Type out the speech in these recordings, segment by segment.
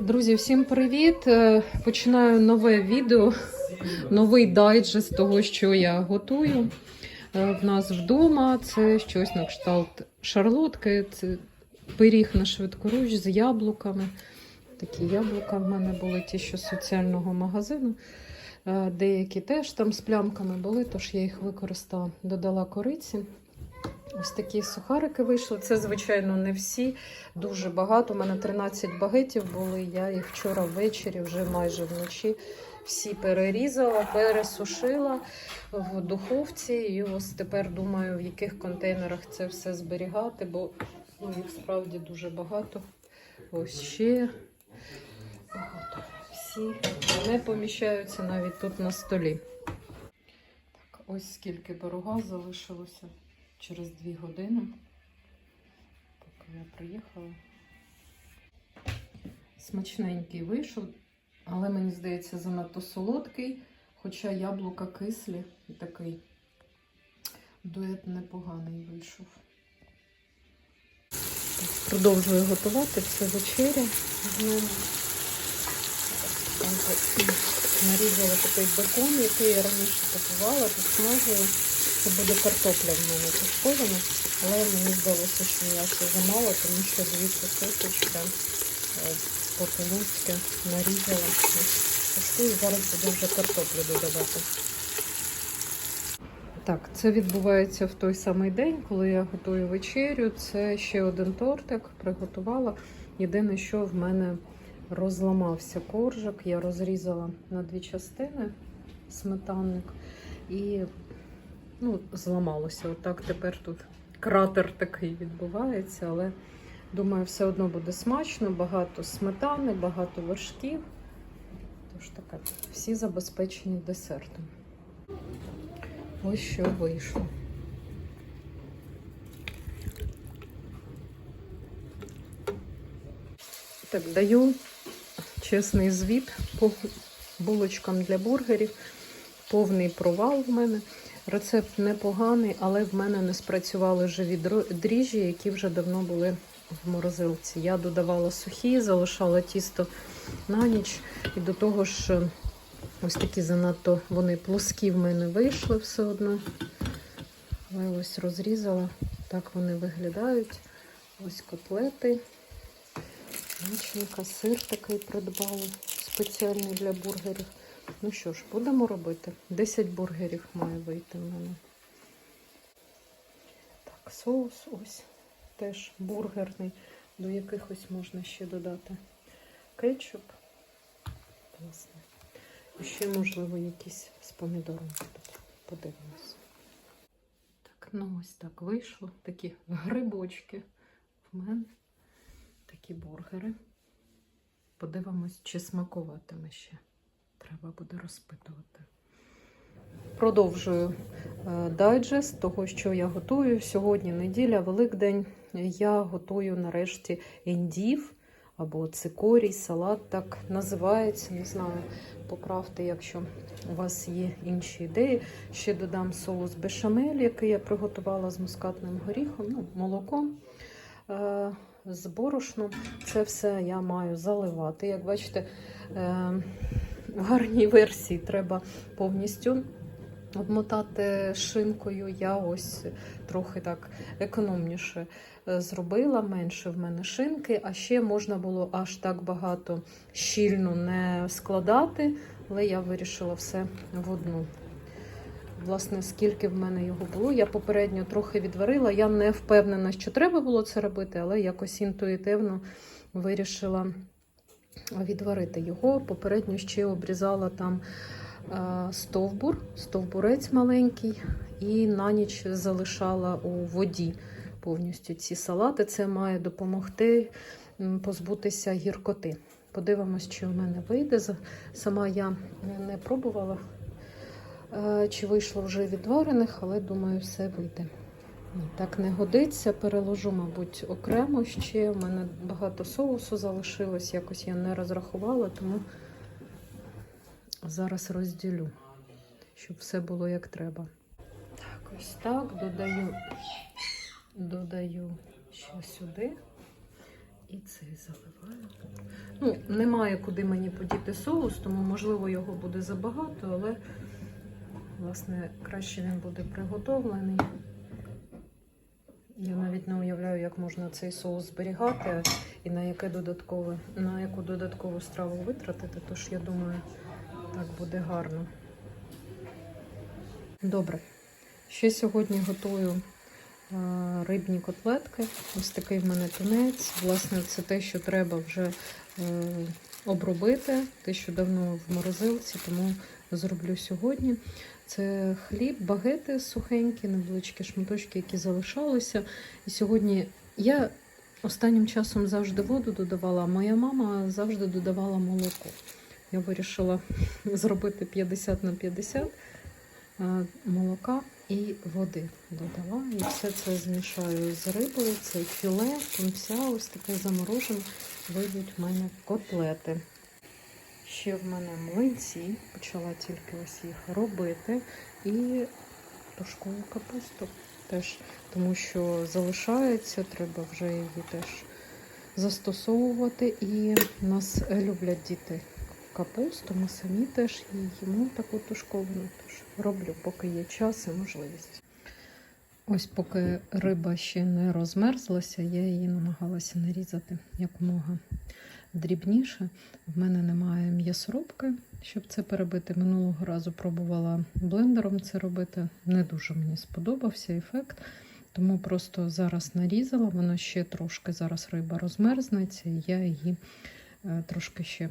Друзі, всім привіт! Е, Починаю нове відео, новий дайджест того, що я готую. Е, В нас вдома це щось на кшталт шарлотки, це пиріг на швидкоруч з яблуками. Такі яблука в мене були ті, що з соціального магазину. Е, Деякі теж там з плямками були, тож я їх використала, додала кориці. Ось такі сухарики вийшли. Це, звичайно, не всі. Дуже багато. У мене 13 багетів були. Я їх вчора ввечері, вже майже вночі, всі перерізала, пересушила в духовці. І ось тепер думаю, в яких контейнерах це все зберігати, бо ну, їх справді дуже багато. Ось ще багато. Всі не поміщаються навіть тут на столі. Так, ось скільки пирога залишилося через дві години, поки я приїхала. Смачненький вийшов, але мені здається, занадто солодкий, хоча яблука кислі і такий дует непоганий вийшов. Продовжую готувати все. Там Нарізала такий бекон, який я раніше купувала, підсмажую. Це буде картопля в мене тушкована, але мені здалося, що м'ясо замало, тому що дві кусочки по-полуцьки нарізала. Ось Тушкую, зараз буду вже картоплю додавати. Так, це відбувається в той самий день, коли я готую вечерю. Це ще один тортик приготувала. Єдине, що в мене розламався коржик, я розрізала на дві частини сметанник і ну, зламалося. Отак тепер тут кратер такий відбувається, але думаю, все одно буде смачно, багато сметани, багато вершків. Тож таке, всі забезпечені десертом. Ось що вийшло. Так, даю чесний звіт по булочкам для бургерів. Повний провал в мене. Рецепт непоганий, але в мене не спрацювали живі дріжджі, які вже давно були в морозилці. Я додавала сухі, залишала тісто на ніч. І до того ж, е, ось такі занадто вони плоскі в мене вийшли все одно. Але ось розрізала. Так вони виглядають. Ось котлети. Начинка, сир такий придбала, спеціальний для бургерів. Ну що ж, будемо робити. 10 бургерів має вийти в мене. Так, соус ось теж бургерний. До якихось можна ще додати кетчуп. Власне. І ще, можливо, якісь з помідором будуть. Подивимось. Так, ну ось так вийшло. Такі грибочки в мене. Такі бургери. Подивимось, чи смакуватиме ще. Треба буде розпитувати. Продовжую е, дайджест того, що я готую. Сьогодні неділя, Великдень. Я готую нарешті ендів або цикорій, салат так називається. Не знаю, поправте, якщо у вас є інші ідеї. Ще додам соус бешамель, який я приготувала з мускатним горіхом, ну, молоком. Е, з борошном це все я маю заливати. Як бачите, е, в гарній версії треба повністю обмотати шинкою. Я ось трохи так економніше е, зробила, менше в мене шинки, а ще можна було аж так багато щільно не складати, але я вирішила все в одну. Власне, скільки в мене його було, я попередньо трохи відварила. Я не впевнена, що треба було це робити, але якось інтуїтивно вирішила відварити його. Попередньо ще обрізала там е, стовбур, стовбурець маленький, і на ніч залишала у воді повністю ці салати. Це має допомогти позбутися гіркоти. Подивимось, чи в мене вийде. Сама я не пробувала, е, чи вийшло вже відварених, але думаю, все вийде. Так не годиться, переложу, мабуть, окремо ще. У мене багато соусу залишилось, якось я не розрахувала, тому зараз розділю, щоб все було як треба. Так, ось так, додаю, додаю ще сюди. І цей заливаю. Ну, немає куди мені подіти соус, тому можливо його буде забагато, але власне краще він буде приготовлений. Я навіть не уявляю, як можна цей соус зберігати і на яке додаткове, на яку додаткову страву витратити, тож я думаю, так буде гарно. Добре. Ще сьогодні готую рибні котлетки. Ось такий в мене тунець. Власне, це те, що треба вже е, обробити, те, що давно в морозилці, тому зроблю сьогодні. Це хліб, багети сухенькі, невеличкі шматочки, які залишалися. І сьогодні я останнім часом завжди воду додавала, а моя мама завжди додавала молоко. Я вирішила зробити 50 на 50 молока і води додала. І все це змішаю з рибою. Це філе, тунця, ось таке заморожене. Вийдуть в мене котлети. Ще в мене млинці, почала тільки ось їх робити. І тушкову капусту теж, тому що залишається, треба вже її теж застосовувати. І нас люблять діти капусту, ми самі теж її їмо таку тушковану. Тож роблю, поки є час і можливість. Ось поки риба ще не розмерзлася, я її намагалася нарізати якомога дрібніше. В мене немає м'ясорубки, щоб це перебити. Минулого разу пробувала блендером це робити. Не дуже мені сподобався ефект. Тому просто зараз нарізала, воно ще трошки зараз риба розмерзнеться, і я її е, трошки ще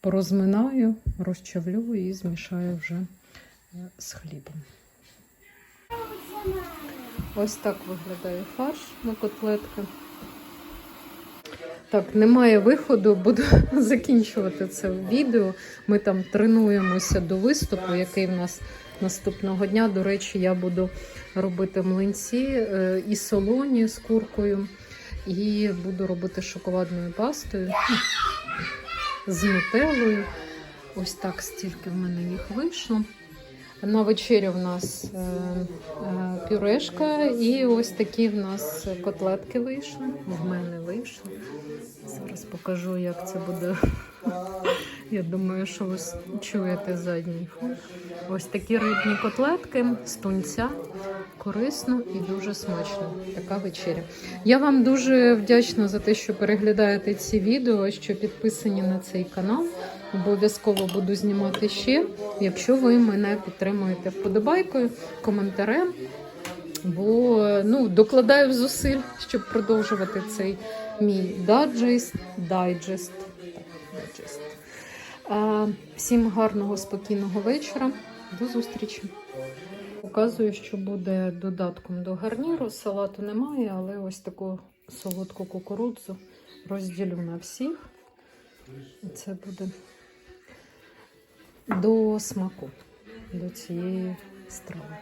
порозминаю, розчавлю і змішаю вже е, з хлібом. Ось так виглядає фарш на котлетки. Так, немає виходу, буду закінчувати це відео. Ми там тренуємося до виступу, який в нас наступного дня. До речі, я буду робити млинці е, і солоні з куркою, і буду робити шоколадною пастою з нутеллою. Ось так стільки в мене їх вийшло. На вечерю в нас е, е, пюрешка і ось такі в нас котлетки вийшли. В мене вийшли. Зараз покажу, як це буде. Я думаю, що ви чуєте задній фон. Ось такі рибні котлетки з тунця. Корисно і дуже смачно. Така вечеря. Я вам дуже вдячна за те, що переглядаєте ці відео, що підписані на цей канал. Обов'язково буду знімати ще, якщо ви мене підтримуєте вподобайкою, коментарем. Бо ну, докладаю зусиль, щоб продовжувати цей мій даджест. дайджест. дайджест. А, всім гарного, спокійного вечора. До зустрічі. Показую, що буде додатком до гарніру. Салату немає, але ось таку солодку кукурудзу розділю на всіх. І це буде до смаку, до цієї страви.